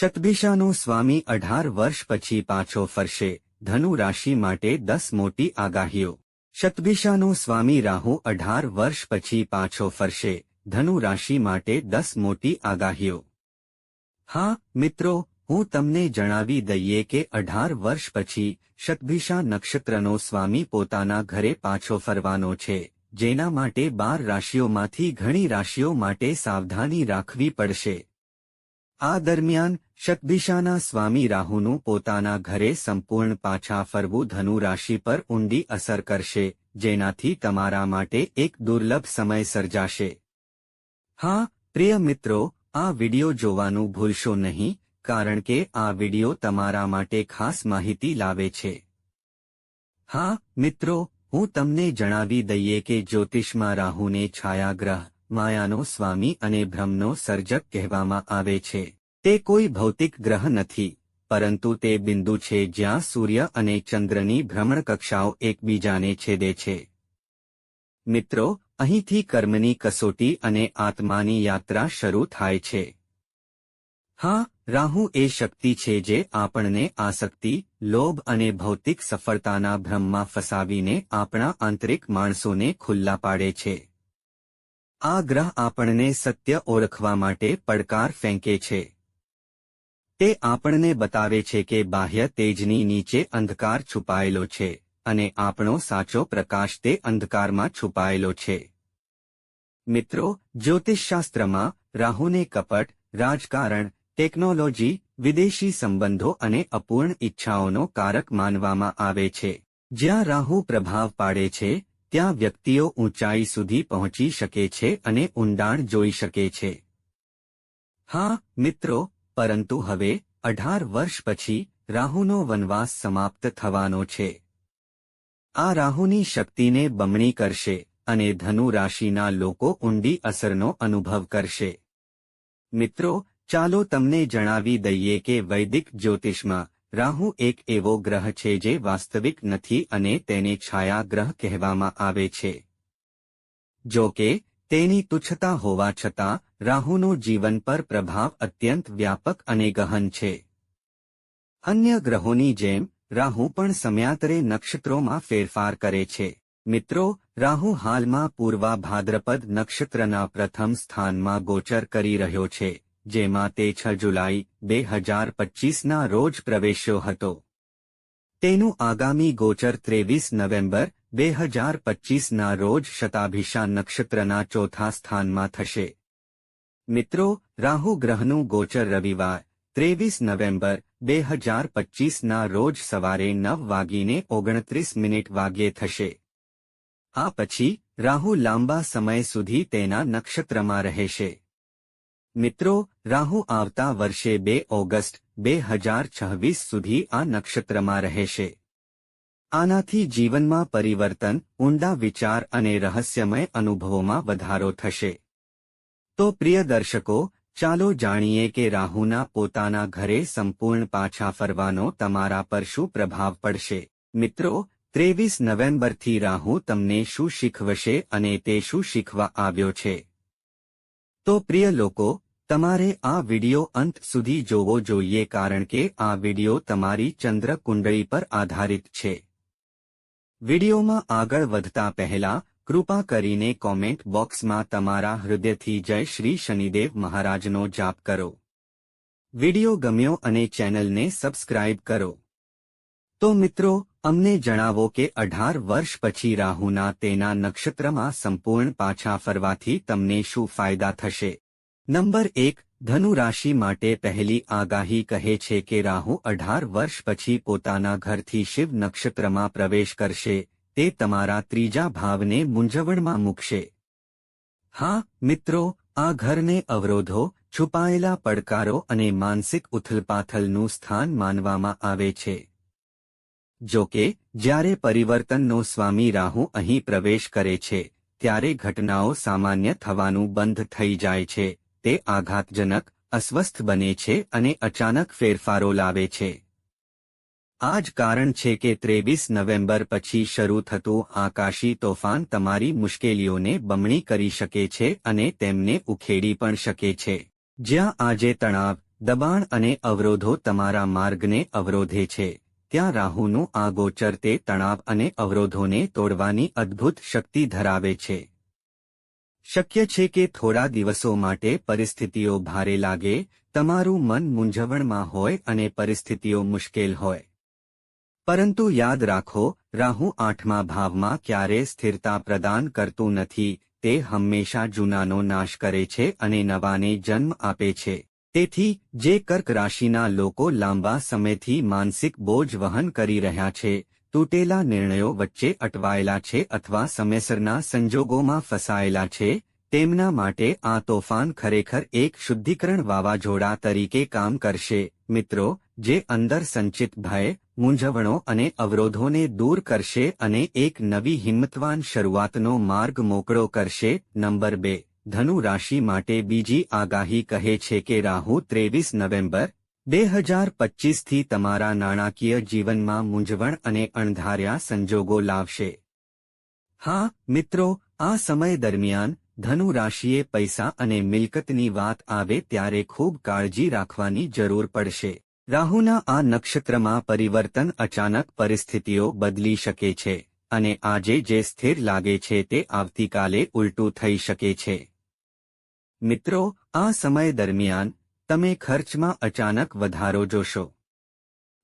શતભિષાનો સ્વામી અઢાર વર્ષ પછી પાછો ફરશે ધનુ રાશિ માટે દસ મોટી આગાહીઓ. શતભિષાનો સ્વામી રાહુ અઢાર વર્ષ પછી પાછો ફરશે ધનુ રાશિ માટે દસ મોટી આગાહીઓ. હા, મિત્રો, હું તમને જણાવી દઈએ કે અઢાર વર્ષ પછી શતભિષા નક્ષત્રનો સ્વામી પોતાના ઘરે પાછો ફરવાનો છે, જેના માટે બાર રાશિઓમાંથી ઘણી રાશિઓ માટે સાવધાની રાખવી પડશે. આ દરમિયાન શકદિશાના સ્વામી રાહુનું પોતાના ઘરે સંપૂર્ણ પાછા ફરવું ધનુ રાશિ પર ઊંડી અસર કરશે, જેનાથી તમારા માટે એક દુર્લભ સમય સર્જાશે. હા, પ્રિય મિત્રો, આ વિડિયો જોવાનું ભૂલશો નહીં, કારણ કે આ વિડિયો તમારા માટે ખાસ માહિતી લાવે છે. હા, મિત્રો, હું તમને જણાવી દઈએ કે જ્યોતિષમાં રાહુને છાયાગ્રહ માયાનો સ્વામી અને ભ્રમનો સર્જક કહેવામાં આવે છે. તે કોઈ ભૌતિક ગ્રહ નથી, પરંતુ તે બિંદુ છે જ્યાં સૂર્ય અને ચંદ્રની ભ્રમણકક્ષાઓ એકબીજાને છેદે છે. મિત્રો, અહીંથી કર્મની કસોટી અને આત્માની યાત્રા શરૂ થાય છે. હા, રાહુ એ શક્તિ છે જે આપણને આસક્તિ, લોભ અને ભૌતિક સફળતાના ભ્રમમાં ફસાવીને આપણા આંતરિક માણસોને ખુલ્લા પાડે છે. આ ગ્રહ આપણને સત્ય ઓળખવા માટે પડકાર ફેંકે છે. તે આપણને બતાવે છે કે બાહ્ય તેજની નીચે અંધકાર છુપાયેલો છે અને આપણો સાચો પ્રકાશ તે અંધકારમાં છુપાયેલો છે. મિત્રો, જ્યોતિષશાસ્ત્રમાં રાહુને કપટ, રાજકારણ, ટેકનોલોજી, વિદેશી સંબંધો અને અપૂર્ણ ઈચ્છાઓનો કારક માનવામાં આવે છે. જ્યાં રાહુ પ્રભાવ પાડે છે ત્યાં વ્યક્તિઓ ઊંચાઈ સુધી પહોંચી શકે છે અને ઊંડાણ જોઈ શકે છે. હા, મિત્રો, પરંતુ હવે, અઢાર વર્ષ પછી, રાહુનો વનવાસ સમાપ્ત થવાનો છે. આ રાહુની શક્તિને બમણી કરશે અને ધનુ રાશિના લોકો ઊંડી અસરનો અનુભવ કરશે. મિત્રો, ચાલો તમને જણાવી દઈએ કે વૈદિક જ્યોતિષમાં રાહુ એક એવો ગ્રહ છે જે વાસ્તવિક નથી અને તેને છાયા ગ્રહ કહેવામાં આવે છે. જો કે, તેની તુચ્છતા હોવા છતાં, રાહુનો જીવન પર પ્રભાવ અત્યંત વ્યાપક અને ગહન છે. અન્ય ગ્રહોની જેમ, રાહુ પણ સમયાંતરે નક્ષત્રોમાં ફેરફાર કરે છે. મિત્રો, રાહુ હાલમાં પૂર્વા ભાદ્રપદ નક્ષત્રના પ્રથમ સ્થાનમાં ગોચર કરી રહ્યો છે. જેમાં તે છ જુલાઈ, બે હજાર પચીસના રોજ પ્રવેશ્યો હતો. તેનું આગામી ગોચર ત્રેવીસ નવેમ્બર, બે હજાર પચીસના રોજ શતાભિષા નક્ષત્રના ચોથા સ્થાનમાં થશે. મિત્રો, રાહુ ગ્રહનું ગોચર રવિવાર, ત્રેવીસ નવેમ્બર, બે હજાર પચીસના રોજ સવારે નવ વાગીને ઓગણત્રીસ મિનિટ વાગ્યે થશે. આ પછી, રાહુ લાંબા સમય સુધી તેના નક્ષત્રમાં રહેશે. મિત્રો, રાહુ આવતા વર્ષે બે ઓગસ્ટ, બે હજાર છવ્વીસ સુધી આ નક્ષત્રમાં રહેશે. આનાથી જીવનમાં પરિવર્તન, ઊંડા વિચાર અને રહસ્યમય અનુભવોમાં વધારો થશે. તો પ્રિય દર્શકો, ચાલો જાણીએ કે રાહુના પોતાના ઘરે સંપૂર્ણ પાછા ફરવાનો તમારા પર શું પ્રભાવ પડશે. મિત્રો, ત્રેવીસ નવેમ્બરથી રાહુ તમને શું શીખવશે અને તે શું શીખવા આવ્યો છે? તો પ્રિય લોકો તમારે આ વિડિયો અંત સુધી જોવો જોઈએ કારણ કે આ વિડિયો તમારી ચંદ્ર કુંડળી પર આધારિત છે. વિડિયોમાં આગળ વધતા પહેલા, કૃપા કરીને કોમેન્ટ બોક્સમાં તમારા હૃદયથી જય શ્રી શનિદેવ મહારાજનો જાપ કરો. વિડિયો ગમ્યો અને ચેનલને સબસ્ક્રાઇબ કરો. તો મિત્રો, અમને જણાવો કે અઢાર વર્ષ પછી રાહુના તેના નક્ષત્રમાં સંપૂર્ણ પાછા ફરવાથી તમને શું ફાયદા થશે? નંબર એક, ધનુ રાશિ માટે પહેલી આગાહી કહે છે કે રાહુ અઢાર વર્ષ પછી પોતાના ઘરથી શિવ નક્ષત્રમાં પ્રવેશ કરશે, તે તમારા ત્રીજા ભાવને મૂંઝવણમાં મૂકશે. હા, મિત્રો, આ ઘરને અવરોધો, છુપાયેલા પડકારો અને માનસિક ઉથલપાથલનું સ્થાન માનવામાં આવે છે. જો કે, જ્યારે પરિવર્તનનો સ્વામી રાહુ અહીં પ્રવેશ કરે છે, ત્યારે ઘટનાઓ સામાન્ય થવાનું બંધ થઈ જાય છે. તે આઘાતજનક, અસ્વસ્થ બને છે અને અચાનક ફેરફારો લાવે છે. આ જ કારણ છે કે ત્રેવીસ નવેમ્બર પછી શરૂ થતું આકાશી તોફાન તમારી મુશ્કેલીઓને બમણી કરી શકે છે અને તેમને ઉખેડી પણ શકે છે. જ્યાં આજે તણાવ, દબાણ અને અવરોધો તમારા માર્ગને અવરોધે છે, ત્યાં રાહુનું આ ગોચર તે તણાવ અને અવરોધોને તોડવાની અદ્ભુત શક્તિ ધરાવે છે. શક્ય છે કે થોડા દિવસો માટે પરિસ્થિતિઓ ભારે લાગે, તમારું મન મૂંઝવણમાં હોય અને પરિસ્થિતિઓ મુશ્કેલ હોય. પરંતુ યાદ રાખો, રાહુ આઠમા ભાવમાં ક્યારે સ્થિરતા પ્રદાન કરતું નથી, તે હંમેશા જૂનાનો નાશ કરે છે અને નવાને જન્મ આપે છે. તેથી, જે કર્ક રાશિના લોકો લાંબા સમયથી માનસિક બોજ વહન કરી રહ્યા છે તૂટેલા નિર્ણયો વચ્ચે અટવાયેલા છે અથવા સમયસરના સંજોગોમાં ફસાયેલા છે, તેમના માટે આ તોફાન ખરેખર એક શુદ્ધિકરણ વાવાઝોડા તરીકે કામ કરશે. મિત્રો, જે અંદર સંચિત ભય, મૂંઝવણો અને અવરોધોને દૂર કરશે અને એક નવી હિંમતવાન શરૂઆતનો માર્ગ મોકળો કરશે. નંબર બે ધનુ રાશિ માટે બીજી આગાહી કહે છે કે રાહુ ત્રેવીસ નવેમ્બર બે હજાર પચ્ચીસથી તમારા નાણાકીય જીવનમાં મૂંઝવણ અને અણધાર્યા સંજોગો લાવશે. હા, મિત્રો, આ સમય દરમિયાન ધનુ રાશિએ પૈસા અને મિલકતની વાત આવે ત્યારે ખૂબ કાળજી રાખવાની જરૂર પડશે. રાહુના આ નક્ષત્રમાં પરિવર્તન અચાનક પરિસ્થિતિઓ બદલી શકે છે અને આજે જે સ્થિર લાગે છે તે આવતીકાલે ઉલટું થઈ શકે છે. મિત્રો, આ સમય દરમિયાન તમે ખર્ચમાં અચાનક વધારો જોશો.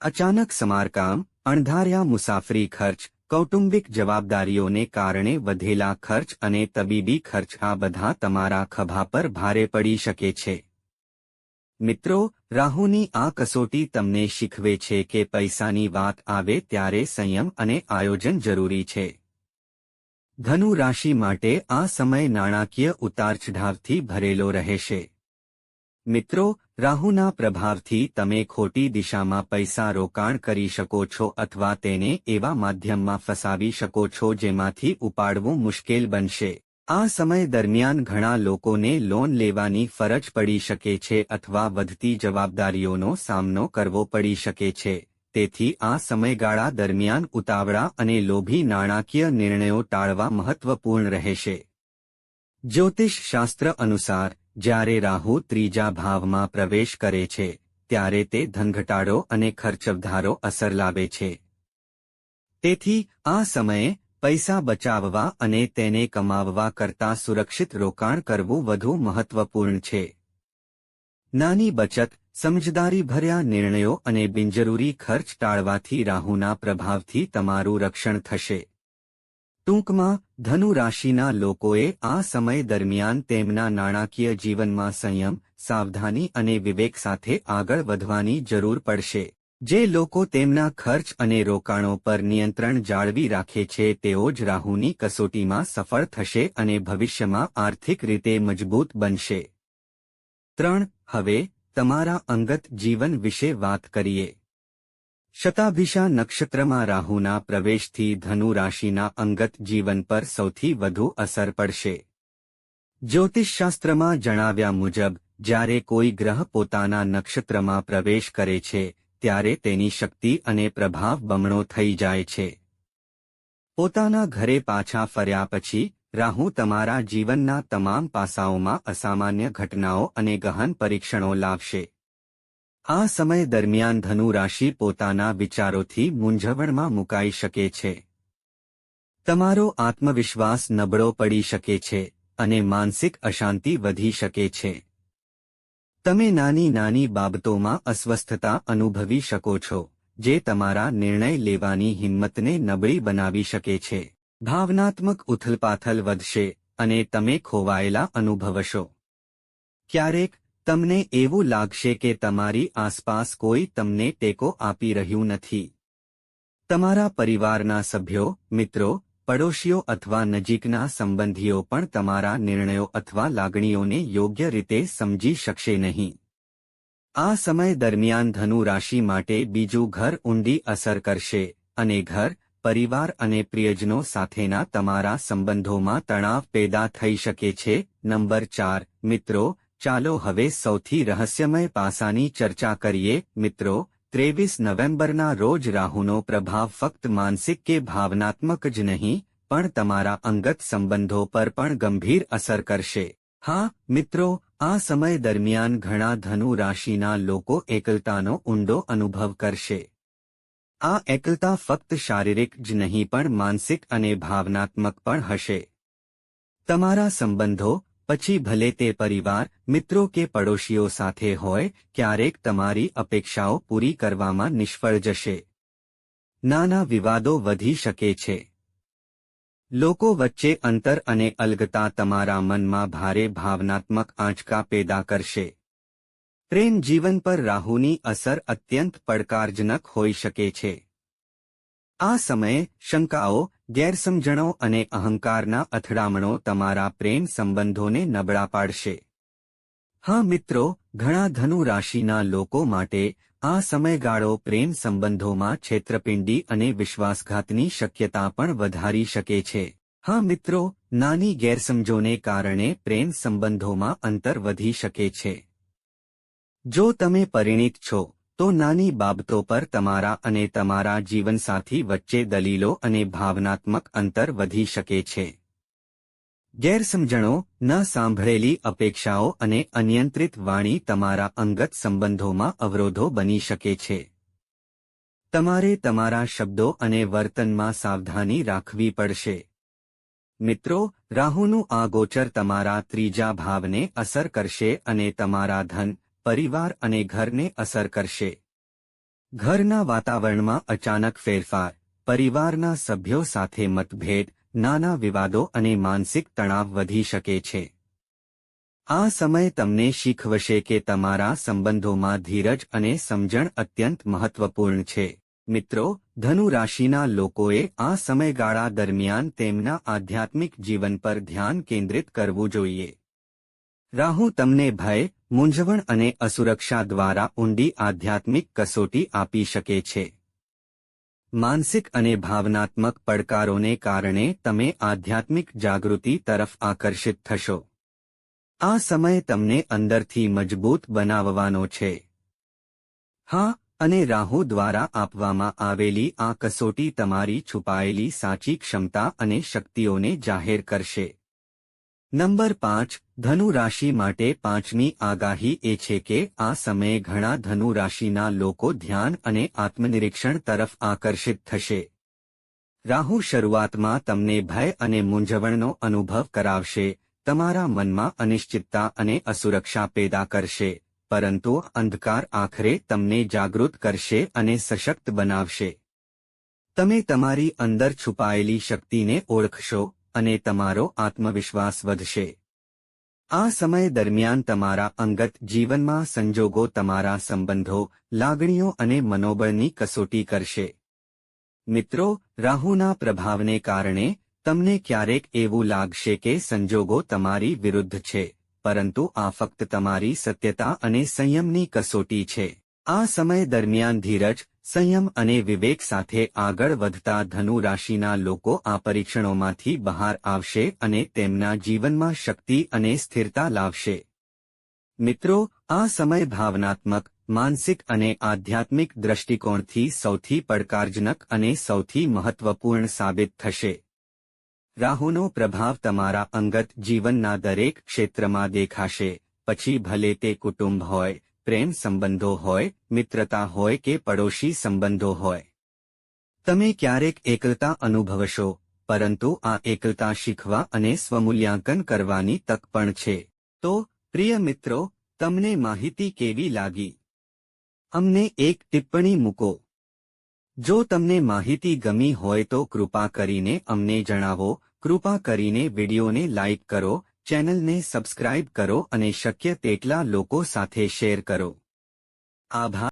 અચાનક સમારકામ, અણધાર્યા મુસાફરી ખર્ચ, કૌટુંબિક જવાબદારીઓને કારણે વધેલા ખર્ચ અને તબીબી ખર્ચ આ બધા તમારા ખભા પર ભારે પડી શકે છે. મિત્રો, રાહુની આ કસોટી તમને શીખવે છે કે પૈસાની વાત આવે ત્યારે સંયમ અને આયોજન જરૂરી છે. ધનુ રાશિ માટે આ સમય નાણાકીય ઉતારચઢાવથી ભરેલો રહેશે. મિત્રો, રાહુના પ્રભાવથી તમે ખોટી દિશામાં પૈસા રોકાણ કરી શકો છો અથવા તેને એવા માધ્યમમાં ફસાવી શકો છો જેમાંથી ઉપાડવું મુશ્કેલ બનશે. આ સમય દરમિયાન ઘણા લોકોને લોન લેવાની ફરજ પડી શકે છે અથવા વધતી જવાબદારીઓનો સામનો કરવો પડી શકે છે. તેથી આ સમયગાળા દરમિયાન ઉતાવળા અને લોભી નાણાકીય નિર્ણયો ટાળવા મહત્વપૂર્ણ રહેશે. જ્યોતિષ શાસ્ત્ર અનુસાર જ્યારે રાહુ ત્રીજા ભાવમાં પ્રવેશ કરે છે, ત્યારે તે ધનઘટાડો અને ખર્ચવધારો અસર લાવે છે. તેથી, આ સમયે, પૈસા બચાવવા અને તેને કમાવવા કરતાં સુરક્ષિત રોકાણ કરવું વધુ મહત્વપૂર્ણ છે. નાની બચત, સમજદારીભર્યા નિર્ણયો અને બિનજરૂરી ખર્ચ ટાળવાથી રાહુના પ્રભાવથી તમારું રક્ષણ થશે. ટૂંકમાં ધનુ રાશિના લોકોએ આ સમય દરમિયાન તેમના નાણાકીય જીવનમાં સંયમ, સાવધાની અને વિવેક સાથે આગળ વધવાની જરૂર પડશે. જે લોકો તેમના ખર્ચ અને રોકાણો પર નિયંત્રણ જાળવી રાખે છે, તેઓ જ રાહુની કસોટીમાં સફળ થશે અને ભવિષ્યમાં આર્થિક રીતે મજબૂત બનશે. ત્રણ, હવે, તમારા અંગત જીવન વિશે વાત કરીએ. શતાભિષા નક્ષત્રમાં રાહુના પ્રવેશથી ધનુ રાશિના અંગત જીવન પર સૌથી વધુ અસર પડશે. જ્યોતિષશાસ્ત્રમાં જણાવ્યા મુજબ, જ્યારે કોઈ ગ્રહ પોતાના નક્ષત્રમાં પ્રવેશ કરે છે, ત્યારે તેની શક્તિ અને પ્રભાવ બમણો થઈ જાય છે. પોતાના ઘરે પાછા ફર્યા પછી, રાહુ તમારા જીવનના તમામ પાસાઓમાં અસામાન્ય ઘટનાઓ અને ગહન પરીક્ષણો લાવશે. આ સમય દરમિયાન ધનુ રાશિ પોતાના વિચારોથી મૂંઝવણમાં મુકાઈ શકે છે. તમારો આત્મવિશ્વાસ નબળો પડી શકે છે અને માનસિક અશાંતિ વધી શકે છે. તમે નાની નાની બાબતોમાં અસ્વસ્થતા અનુભવી શકો છો, જે તમારા નિર્ણય લેવાની હિંમતને નબળી બનાવી શકે છે. ભાવનાત્મક ઉથલપાથલ વધશે અને તમે ખોવાયેલા અનુભવશો. ક્યારેક તમને એવું લાગશે કે તમારી આસપાસ કોઈ તમને ટેકો આપી રહ્યું નથી. તમારા પરિવારના સભ્યો, મિત્રો, પડોશીઓ અથવા નજીકના સંબંધીઓ પણ તમારા નિર્ણયો અથવા લાગણીઓને યોગ્ય રીતે સમજી શકશે નહીં. આ સમય દરમિયાન ધનુ રાશિ માટે બીજું ઘર ઊંડી અસર કરશે અને ઘર, પરિવાર અને પ્રિયજનો સાથેના તમારા સંબંધોમાં તણાવ પેદા થઈ શકે છે. નંબર ચાર, મિત્રો ચાલો હવે સૌથી રહસ્યમય પાસાની ચર્ચા કરીએ. મિત્રો, ત્રેવીસ નવેમ્બરના રોજ રાહુનો પ્રભાવ ફક્ત માનસિક કે ભાવનાત્મક જ નહીં, પણ તમારા અંગત સંબંધો પર પણ ગંભીર અસર કરશે. હા, મિત્રો, આ સમય દરમિયાન ઘણા ધનુ રાશિના લોકો એકલતાનો ઊંડો અનુભવ કરશે. આ એકલતા ફક્ત શારીરિક જ નહીં પણ માનસિક અને ભાવનાત્મક પણ હશે. તમારા સંબંધો પછી ભલે તે પરિવાર, મિત્રો કે પડોશીઓ સાથે હોય, ક્યારેક તમારી અપેક્ષાઓ પૂરી કરવામાં નિષ્ફળ જશે. નાના વિવાદો વધી શકે છે. લોકો વચ્ચે અંતર અને અલગતા તમારા મનમાં ભારે ભાવનાત્મક આંચકા પેદા કરશે. પ્રેમ જીવન પર રાહુની અસર અત્યંત પડકારજનક હોઈ શકે છે. આ સમયે શંકાઓ ગેરસમજણો અને અહંકારના અથડામણો તમારા પ્રેમ સંબંધોને નબળા પાડશે. હા મિત્રો, ઘણા ધનુ રાશિના લોકો માટે આ સમયગાળો પ્રેમ સંબંધોમાં છેતરપિંડી અને વિશ્વાસઘાતની શક્યતા પણ વધારી શકે છે. હા મિત્રો, નાની ગેરસમજોને કારણે પ્રેમ સંબંધોમાં અંતર વધી શકે છે. જો તમે પરિણિત છો તો નાની બાબતો પર તમારા અને તમારા જીવનસાથી વચ્ચે દલીલો અને ભાવનાત્મક અંતર વધી શકે છે. ગેરસમજણો, ન સાંભળેલી અપેક્ષાઓ અને અનિયંત્રિત વાણી તમારા અંગત સંબંધોમાં અવરોધો બની શકે છે. તમારે તમારા શબ્દો અને વર્તનમાં સાવધાની રાખવી પડશે. મિત્રો, રાહુનું આ ગોચર તમારા ત્રીજા ભાવને અસર કરશે અને તમારા ધન પરિવાર અને ઘરને અસર કરશે. ઘરના વાતાવરણમાં અચાનક ફેરફાર, પરિવારના સભ્યો સાથે મતભેદ, નાના વિવાદો અને માનસિક તણાવ વધી શકે છે. આ સમય તમને શીખવશે કે તમારા સંબંધોમાં ધીરજ અને સમજણ અત્યંત મહત્વપૂર્ણ છે. મિત્રો ધનુ રાશિના લોકોએ આ સમયગાળા દરમિયાન તેમના આધ્યાત્મિક જીવન પર ધ્યાન કેન્દ્રિત કરવું જોઈએ. રાહુ તમને ભય મૂંઝવણ અને અસુરક્ષા દ્વારા ઊંડી આધ્યાત્મિક કસોટી આપી શકે છે. માનસિક અને ભાવનાત્મક પડકારોને કારણે તમે આધ્યાત્મિક જાગૃતિ તરફ આકર્ષિત થશો. આ સમય તમને અંદરથી મજબૂત બનાવવાનો છે. હા, અને રાહુ દ્વારા આપવામાં આવેલી આ કસોટી તમારી છુપાયેલી સાચી ક્ષમતા અને શક્તિઓને જાહેર કરશે. નંબર પાંચ ધનુ રાશિ માટે પાંચમી આગાહી એ છે કે આ સમયે ઘણા ધનુ રાશિના લોકો ધ્યાન અને આત્મનિરીક્ષણ તરફ આકર્ષિત થશે. રાહુ શરૂઆતમાં તમને ભય અને મૂંઝવણનો અનુભવ કરાવશે, તમારા મનમાં અનિશ્ચિતતા અને અસુરક્ષા પેદા કરશે, પરંતુ અંધકાર આખરે તમને જાગૃત કરશે અને સશક્ત બનાવશે. તમે તમારી અંદર છુપાયેલી શક્તિને ઓળખશો અને તમારો આત્મવિશ્વાસ વધશે. આ સમય દરમિયાન તમારા અંગત જીવનમાં સંજોગો તમારા સંબંધો, લાગણીઓ અને મનોબળની કસોટી કરશે. મિત્રો, રાહુના પ્રભાવને કારણે તમને ક્યારેક એવું લાગશે કે સંજોગો તમારી વિરુદ્ધ છે, પરંતુ આ ફક્ત તમારી સત્યતા અને સંયમની કસોટી છે. આ સમય દરમિયાન ધીરજ, સંયમ અને વિવેક સાથે આગળ વધતા ધનુ રાશિના લોકો આ પરીક્ષણોમાંથી બહાર આવશે અને તેમના જીવનમાં શક્તિ અને સ્થિરતા લાવશે. મિત્રો, આ સમય ભાવનાત્મક, માનસિક અને આધ્યાત્મિક દ્રષ્ટિકોણથી સૌથી પડકારજનક અને સૌથી મહત્વપૂર્ણ સાબિત થશે. રાહુનો પ્રભાવ તમારા અંગત જીવનના દરેક ક્ષેત્રમાં દેખાશે, પછી ભલે તે કુટુંબ હોય પ્રેમ સંબંધો હોય, મિત્રતા હોય કે પડોશી સંબંધો હોય. તમે ક્યારેક એકલતા અનુભવશો, પરંતુ આ એકલતા શીખવા અને સ્વમૂલ્યાંકન કરવાની તક પણ છે. તો, પ્રિય મિત્રો, તમને માહિતી કેવી લાગી? અમને એક ટિપ્પણી મૂકો. જો તમને માહિતી ગમી હોય તો કૃપા કરીને અમને જણાવો, કૃપા કરીને વિડીયોને લાઇક કરો ચેનલને સબસ્ક્રાઇબ કરો અને શક્ય તેટલા લોકો સાથે શેર કરો. આભાર.